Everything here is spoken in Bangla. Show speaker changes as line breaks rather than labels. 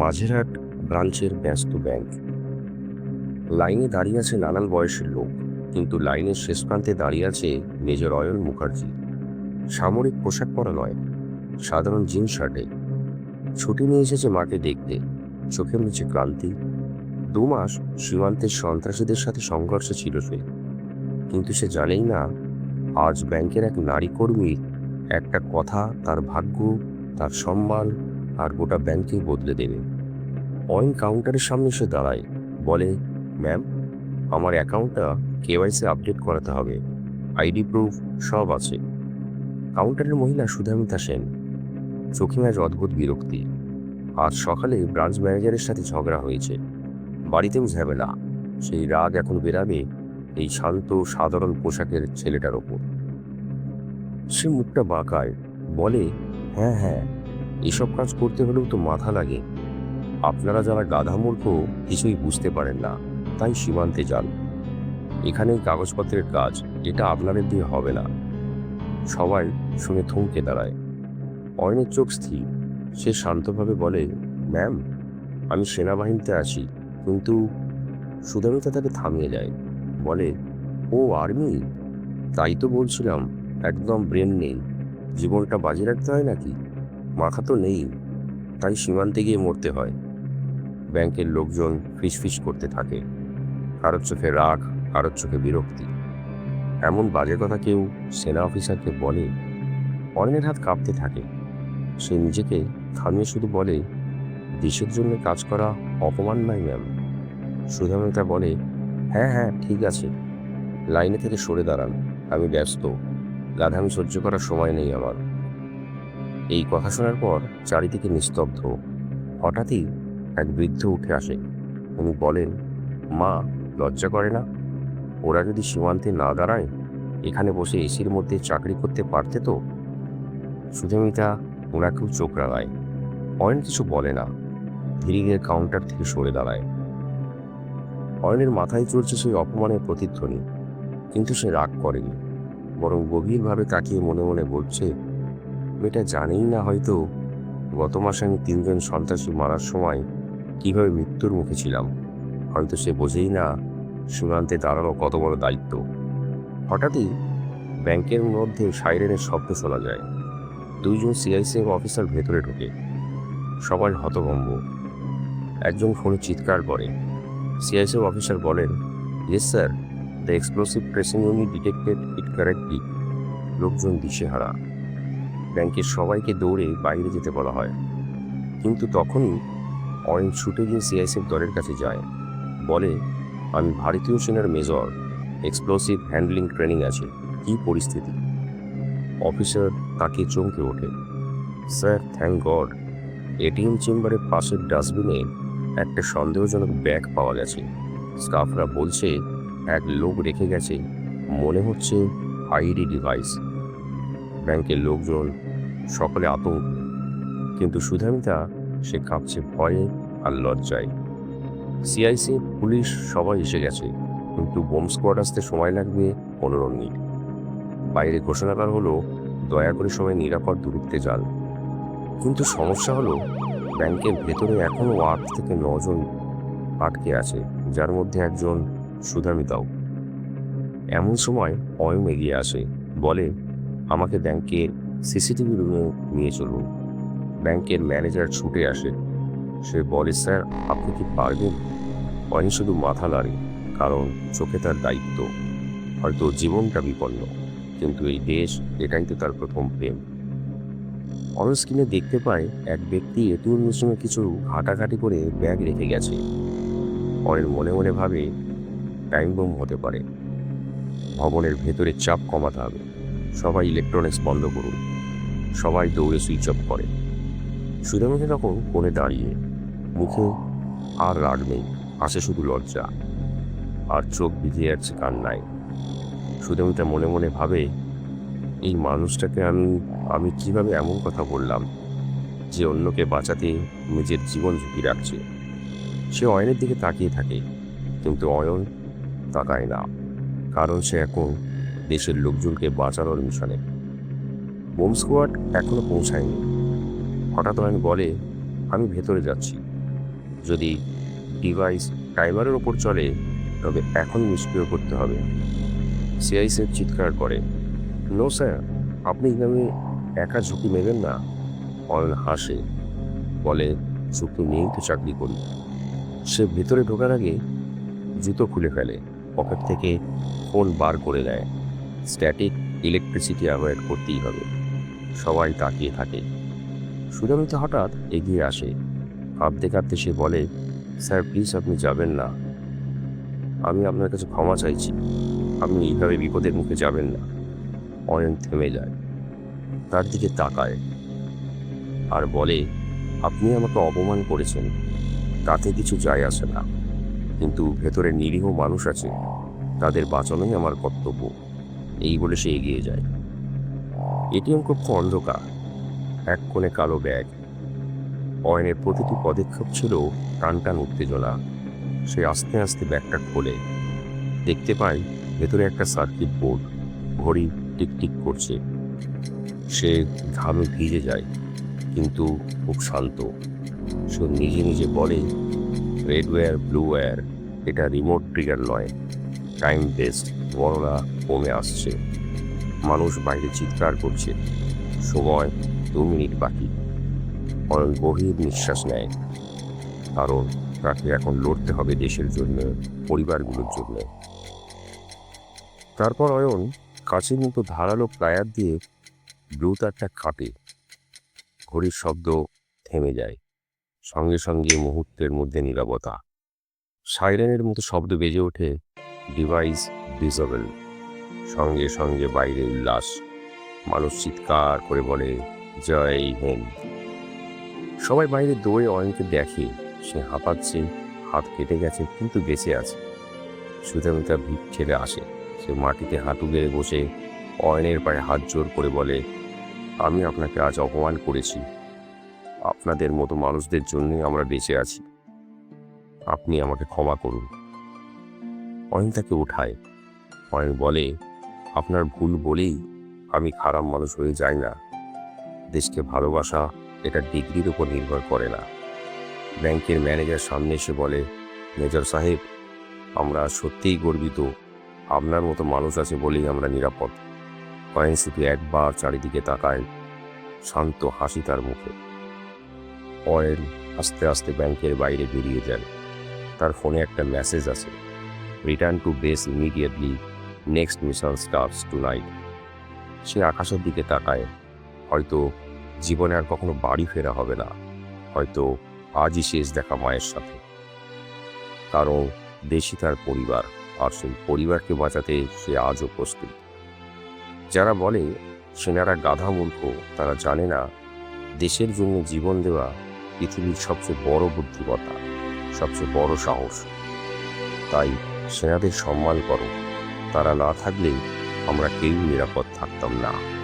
মাঝেরহাট ব্রাঞ্চের ব্যস্ত ব্যাংক। লাইনে দাঁড়িয়ে আছে নানান বয়সের লোক, কিন্তু লাইনের শেষ প্রান্তে দাঁড়িয়ে আছে মেজর অয়ন মুখার্জি। সামরিক পোশাক পরা নয়, সাধারণ জিন্স শার্টে। ছুটি নিয়ে এসেছে মাকে দেখতে চোখে মুছে ক্লান্তি। দু মাস সীমান্তের সন্ত্রাসীদের সাথে সংঘর্ষে ছিল সে। কিন্তু সে জানেই না, আজ ব্যাংকের এক নারী কর্মীর একটা কথা, তার ভাগ্য, তার সম্মান আর গোটা ব্যাংকেই বদলে দেবে। অয়েন কাউন্টারের সামনে এসে দাঁড়ায়। বলে ম্যাম আমার অ্যাকাউন্টটা কেওয়াইসি আপডেট করাতে হবে। আইডি প্রুফ সব আছে। কাউন্টারের মহিলা সুধামিতা সেন, চোখে আজ অদ্ভুত বিরক্তি। আজ সকালে ব্রাঞ্চ ম্যানেজারের সাথে ঝগড়া হয়েছে। বাড়িতেও ঝামেলা। সেই রাগ এখন বেরাবে এই শান্ত, সাধারণ পোশাকের ছেলেটার ওপর। সে মুখটা বাঁকায়। বলে হ্যাঁ হ্যাঁ এসব কাজ করতে হলেও তো মাথা লাগে। আপনারা যারা গাধা মূর্খ, কিছুই বুঝতে পারেন না। তাই সীমান্তে যান। এখানে কাগজপত্রের কাজ, এটা আপনাদের দিয়ে হবে না। সবাই শুনে থমকে দাঁড়ায়। অয়নের চোখ স্থির। সে শান্তভাবে বলে, ম্যাম, আমি সেনাবাহিনীতে আছি, কিন্তু সুদামিতা তাকে থামিয়ে যায়। বলে, ও আর্মি? তাই তো বলছিলাম, একদম ব্রেন নেই। জীবনটা বাজি রাখতে হয় নাকি? মাথা তো নেই, তাই সীমান্তে গিয়ে মরতে হয়। ব্যাংকের লোকজন ফিসফিস করতে থাকে। কারোর চোখে রাগ, কারোর চোখে বিরক্তি। এমন বাজে কথা কেউ সেনা অফিসারকে বলে অরণের হাত কাঁপতে থাকে। সে নিজেকে থামিয়ে শুধু বলে, দেশের জন্য কাজ করা অপমান নয় ম্যাম। সুধামিতা বলে হ্যাঁ হ্যাঁ ঠিক আছে। লাইনে থেকে সরে দাঁড়ান, আমি ব্যস্ত। গাধামি সহ্য করার সময় নেই আমার। এই কথা শোনার পর চারিদিকে নিস্তব্ধ। হঠাৎই এক বৃদ্ধ উঠে আসে। উনি বলেন, মা, লজ্জা করে না? ওরা যদি সীমান্তে না দাঁড়ায়, এখানে বসে এসির মধ্যে চাকরি করতে পারতে তো? সুধমিতা ওনাকেও চোখ রাগায় অয়ন কিছু বলে না। ধীরে ধীরে কাউন্টার থেকে সরে দাঁড়ায়। অয়নের মাথায় চলছে সেই অপমানের প্রতিধ্বনি, কিন্তু সে রাগ করেনি। বরং গভীরভাবে তাকিয়ে মনে মনে বলছে মেয়েটা জানেই না হয়তো। গত মাসে আমি তিনজন সন্ত্রাসী মারার সময় কীভাবে মৃত্যুর মুখে ছিলাম। হয়তো সে বোঝেই না সীমান্তে দাঁড়ানো কত বড় দায়িত্ব। হঠাৎই ব্যাংকের মধ্যে সাইরেনের শব্দ শোনা যায়। দুইজন সিআইসিএফ অফিসার ভেতরে ঢোকে। সবাই হতভম্ব। একজন ফোনে চিৎকার করে। সিআইসিএফ অফিসার বলেন, yes sir, the explosive tracing unit detected it correctly. লোকজন দিশেহারা। ব্যাংকের সবাইকে দৌড়ে বাইরে যেতে বলা হয়। কিন্তু তখনই অয়েন ছুটে গিয়ে সিআইসিএফ দলের কাছে যায়। বলে, আমি ভারতীয় সেনার মেজর এক্সপ্লোসিভ হ্যান্ডলিং ট্রেনিং আছে। কি পরিস্থিতি? অফিসার তাকে চমকে ওঠে। স্যার থ্যাংক গড এটিএম চেম্বারের পাশের ডাস্টবিনে একটা সন্দেহজনক ব্যাগ পাওয়া গেছে। স্টাফরা বলছে, এক লোক রেখে গেছে। মনে হচ্ছে আইডি ডিভাইস ব্যাংকের লোকজন সকলে আতঙ্ক। কিন্তু সুধামিতা, সে কাঁপছে ভয়ে আর লজ্জায়। সিআইসি, পুলিশ সবাই এসে গেছে, কিন্তু বোম স্কোয়াড আসতে সময় লাগবে পনেরো মিনিট। বাইরে ঘোষণাকার হলো, দয়া করে সবাই নিরাপদ দূরত্বে যান। কিন্তু সমস্যা হলো, ব্যাংকের ভেতরে এখনও আট থেকে নজন আটকে আছে, যার মধ্যে একজন সুধামিতাও। এমন সময় অয়ম এগিয়ে আসে, বলে, আমাকে ব্যাংকের সিসিটিভি রুমে নিয়ে চলুন। ব্যাংকের ম্যানেজার ছুটে আসে। সে বলে, স্যার, আপনি কি পারবেন? অয়ন শুধু মাথা নাড়ে, কারণ চোখে তার দায়িত্ব। হয়তো জীবনটা বিপন্ন, কিন্তু এই দেশ এটাই তো তার প্রথম প্রেম। অন স্ক্রিনে দেখতে পায়, এক ব্যক্তি এটিএম মেশিনে কিছু ঘাটাঘাটি করে ব্যাগ রেখে গেছে। অনেক মনে মনে ভাবে, টাইম বোম হতে পারে। ভবনের ভেতরে চাপ কমাতে হবে। সবাই ইলেকট্রনিক্স বন্ধ করুন। সবাই দৌড়ে সুইচ অফ করে সুদামিনী তখন কোণে দাঁড়িয়ে মুখে আর রাগ নেই আসে শুধু লজ্জা। আর চোখ ভিজে যাচ্ছে কান্নায়। সুদামিতা মনে মনে ভাবে, এই মানুষটাকে আমি আমি কীভাবে এমন কথা বললাম যে অন্যকে বাঁচাতে নিজের জীবন ঝুঁকি রাখছে? সে অয়নের দিকে তাকিয়ে থাকে, কিন্তু অয়ন তাকায় না। কারণ সে এখন দেশের লোকজনকে বাঁচানোর মিশনে। বোম স্কোয়াড এখনও পৌঁছায়নি। হঠাৎ অয়ন বলে, আমি ভেতরে যাচ্ছি। যদি ডিভাইস টাইমারের ওপর চলে, তবে এখন নিষ্ক্রিয় করতে হবে। সিআইসিএফ চিৎকার করে, নো স্যার, আপনি এভাবে একা ঝুঁকি নেবেন না। অয়ন হাসে, বলে ঝুঁকি নিয়েই তো চাকরি করি। সে ভেতরে ঢোকার আগে জুতো খুলে ফেলে, পকেট থেকে ফোন বার করে দেয় স্ট্যাটিক ইলেকট্রিসিটি অ্যাভয়েড করতেই হবে। সবাই তাকিয়ে থাকে। সুদামিতা হঠাৎ এগিয়ে আসে। কাঁদতে কাঁদতে সে বলে, স্যার প্লিজ আপনি যাবেন না। আমি আপনার কাছে ক্ষমা চাইছি। আপনি এইভাবে বিপদের মুখে যাবেন না। অয়ন থেমে যায়। তার দিকে তাকায়। আর বলে, আপনি আমাকে অপমান করেছেন। তাতে কিছু যায় আসে না। কিন্তু ভেতরে নিরীহ মানুষ আছে। তাদের বাঁচানোই আমার কর্তব্য। এই বলে সে এগিয়ে যায়। এটিএম কক্ষ অন্ধকার, এক কোণে কালো ব্যাগ। অয়নের প্রতিটি পদক্ষেপ ছিল টান টান উত্তেজনা। সে আস্তে আস্তে ব্যাগটা খোলে। দেখতে পায় ভেতরে একটা সার্কিট বোর্ড, ঘড়ি টিকটিক করছে। সে ঘামে ভিজে যায়, কিন্তু খুব শান্ত। সে নিজে নিজে বলে রেড ওয়্যার ব্লু ওয়্যার এটা রিমোট ট্রিগার নয় টাইম বেস্ট গণনা কমে আসছে। মানুষ বাইরে চিৎকার করছে। সময় দু মিনিট বাকি। অয়ন গভীর নিঃশ্বাস নেয়। কারণ তাকে এখন লড়তে হবে দেশের জন্য, পরিবারগুলোর জন্য। তারপর অয়ন কাছের মতো ধারালো প্লায়ার দিয়ে ব্লু তারটা কাটে ঘড়ির শব্দ থেমে যায়। সঙ্গে সঙ্গে মুহূর্তের মধ্যে নীরবতা। সাইরেনের মতো শব্দ বেজে ওঠে ডিভাইস ডিসেবল সঙ্গে সঙ্গে বাইরে উল্লাস। মানুষ চিৎকার করে বলে, জয় হিন্দ। সবাই বাইরে দৌড়ে অয়নকে দেখে। সে হাঁপাচ্ছে, হাত কেটে গেছে, কিন্তু বেঁচে আছে। সুধামিতা ভিড় ছেড়ে আসে। সে মাটিতে হাঁটু গেড়ে বসে, অয়নের পায়ে হাত জোর করে বলে, আমি আপনাকে আজ অপমান করেছি। আপনাদের মতো মানুষদের জন্যই আমরা বেঁচে আছি। আপনি আমাকে ক্ষমা করুন। অয়ন তাকে উঠায়। অয়ন বলে, আপনার ভুল বলেই আমি খারাপ মানুষ হয়ে যাই না। দেশকে ভালোবাসা এটা ডিগ্রির উপর নির্ভর করে না। ব্যাংকের ম্যানেজার সামনে এসে বলে, মেজর সাহেব, আমরা সত্যিই গর্বিত। আপনার মতো মানুষ আছে বলেই আমরা নিরাপদ। কয়েন শুধু একবার চারিদিকে তাকায়, শান্ত হাসি তার মুখে। অয়েল আস্তে আস্তে ব্যাংকের বাইরে বেরিয়ে যান তার ফোনে একটা মেসেজ আছে return to base immediately next mission starts tonight সে আকাশের দিকে তাকায়। হয়তো জীবনে আর কখনো বাড়ি ফেরা হবে না। হয়তো আজই শেষ দেখা মায়ের সাথে। কারণ দেশই তার পরিবার, আর সেই পরিবারকে বাঁচাতে সে আজও প্রস্তুত। যারা বলে, সেনারা গাধা মূর্খ, তারা জানে না, দেশের জন্য জীবন দেওয়া পৃথিবীর সবচেয়ে বড় বুদ্ধিমত্তা, সবচেয়ে বড় সাহস। তাই সেনাদের সম্মান করো। তারা না থাকলে আমরা কেউ নিরাপদ থাকতাম না।